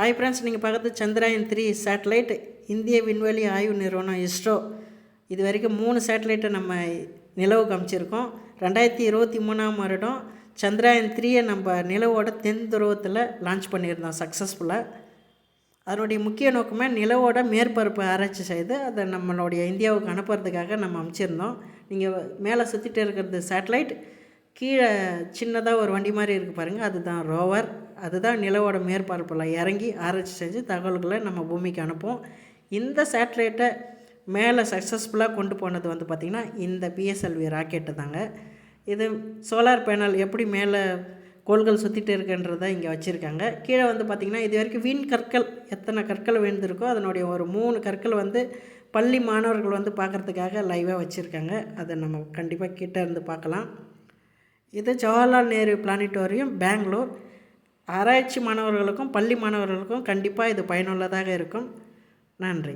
Hi friends நீங்கள் பார்க்குறது Chandrayaan three satellite இந்திய விண்வெளி ஆய்வு நிறுவனம் இஸ்ரோ இது வரைக்கும் மூணு சேட்டலைட்டை நம்ம நிலவுக்கு காமிச்சிருக்கோம். ரெண்டாயிரத்தி இருபத்தி மூணாம் வருடம் சந்திராயன் த்ரீயை நம்ம நிலவோட தென் துருவத்தில் லான்ச் பண்ணியிருந்தோம் சக்ஸஸ்ஃபுல்லாக அதனுடைய முக்கிய நோக்கமே நிலவோட மேற்பரப்பு ஆராய்ச்சி செய்து அதை நம்மளுடைய இந்தியாவுக்கு அனுப்புறதுக்காக நம்ம அமைச்சிருந்தோம். நீங்கள் மேலே சுற்றிட்டு இருக்கிறது சேட்டலைட் கீழே சின்னதாக ஒரு வண்டி மாதிரி இருக்குது பாருங்கள் அதுதான் ரோவர். அதுதான் நிலவோட மேற்பரப்பில். இறங்கி ஆராய்ச்சி செஞ்சு தகவல்களை நம்ம பூமிக்கு அனுப்பும் இந்த சேட்டலைட்டை மேலே சக்ஸஸ்ஃபுல்லாக கொண்டு போனது வந்து பார்த்திங்கன்னா இந்த பிஎஸ்எல்வி ராக்கெட்டு தாங்க. இது சோலார் பேனல் எப்படி மேலே கோள்கள் சுற்றிட்டு இருக்குன்றதை இங்கே வச்சுருக்காங்க. கீழே வந்து பார்த்திங்கன்னா இது வரைக்கும் வீண் கற்கள் எத்தனை கற்கள் விழுந்திருக்கோ அதனுடைய ஒரு மூணு கற்கள் வந்து பள்ளி மாணவர்கள் வந்து பார்க்குறதுக்காக லைவாக வச்சுருக்காங்க. அதை நம்ம கண்டிப்பாக கிட்டே இருந்து பார்க்கலாம். இது ஜவஹர்லால் நேரு பிளானிட்டோரியம் பெங்களூர். ஆராய்ச்சி மாணவர்களுக்கும் பள்ளி மாணவர்களுக்கும் கண்டிப்பாக இது பயனுள்ளதாக இருக்கும். நன்றி.